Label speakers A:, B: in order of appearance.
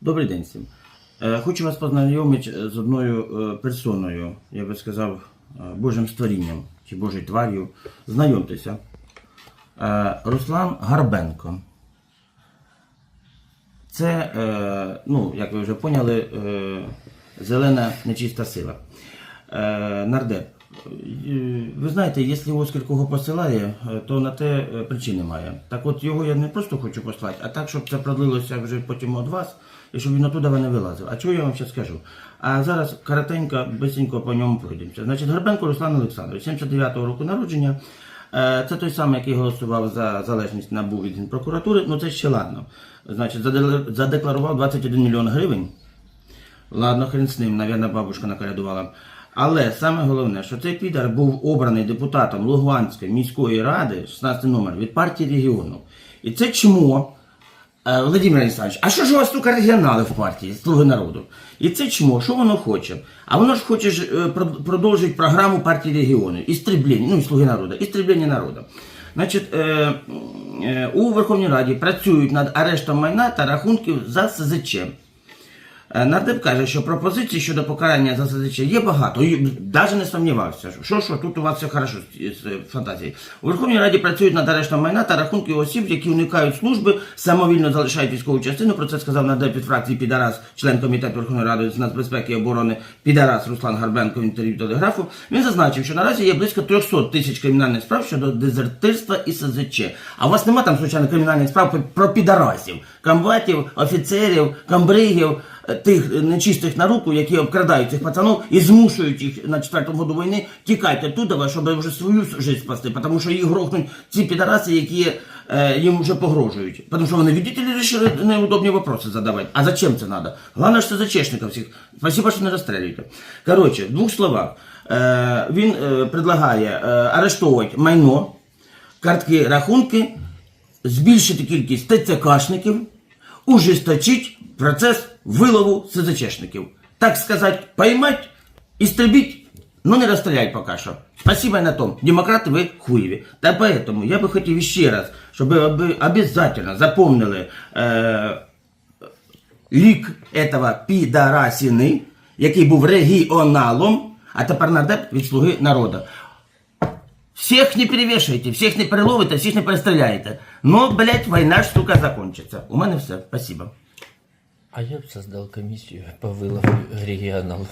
A: Добрий день всім. Е, Хочу вас познайомити з одною е, персоною, я би сказав, е, Божим створінням чи Божою твар'ю. Знайомтеся. Е, Руслан Гарбенко. Це, е, ну, як ви вже поняли, е, зелена нечиста сила. Е, Нардеп. Ви знаєте, якщо Оскар кого посилає, е, то на те е, причини має. Так от його я не просто хочу послати, а так, щоб це продлилося вже потім від вас, і щоб він оттуда не вилазив. А чого я вам ще скажу? А зараз коротенько, бисенько по ньому пройдемося. Значить, Гарбенко Руслан Олександрович, 79-го року народження. Е, Це той самий, який голосував за залежність НАБУ від Генпрокуратури. Ну це ще ладно. Значить, задекларував 21 мільйон гривень. Ладно, хрен з ним, навірно, бабушка наколядувала. Але саме головне, що цей підар був обраний депутатом Луганської міської ради, 16 номер, від партії регіону. І це чмо. Е, Володимир Олександрович, а що ж у вас тільки регіонали в партії, Слуги народу? І це чмо, що воно хоче? А воно ж хоче е, продовжити програму партії регіону, істріблення, ну і Слуги народу, істріблення народу. Значить, е, у Верховній Раді працюють над арештом майна та рахунків за СЗЧ. Е, Нардеп каже, що пропозицій щодо покарання за СЗЧ є багато, і навіть не сумнівався, що що тут у вас все хорошо з, фантазією. У Верховній Раді працюють над арештом майна та рахунків осіб, які уникають служби, самовільно залишають військову частину. Про це сказав нардеп від фракції Підарас, член комітету Верховної Ради з нацбезпеки і оборони Підарас Руслан Гарбенко в інтерв'ю телеграфу. Він зазначив, що наразі є близько 300 тисяч кримінальних справ щодо дезертирства і СЗЧ. А у вас нема там звичайно кримінальних справ про підарасів, комбатів, офіцерів, комбригів е, тих нечистих на руку, які обкрадають цих пацанов і змушують їх на четвертому году війни тікайте туди, щоб вже свою життя спасти, тому що їх грохнуть ці підараси, які е, їм вже погрожують. Тому що вони, видите ли, решили неудобні вопроси задавати. А зачем це надо? Главное, що за чешників всіх. Спасибо, що не розстрілюєте. Коротше, в двох словах. Е, він е, предлагає е, арештовувати майно, картки, рахунки, збільшити кількість ТЦКшників, ужесточить процес вилову СЗЧшників. Так сказати, поймать, истребить, но не расстрелять пока что. Спасибо и на том. Демократы вы хуеві. Та поэтому я бы хотів ще раз, щоб ви оби- обязательно запомнили е, лік этого підарасіни, який був регіоналом, а тепер нардеп від слуги народу. Всех не перевешивайте, всех не переловите, всех не перестреляете. Но, блядь, война штука закончится. У мене все. Спасибо.
B: А я б создал комиссию по вылову регионалов.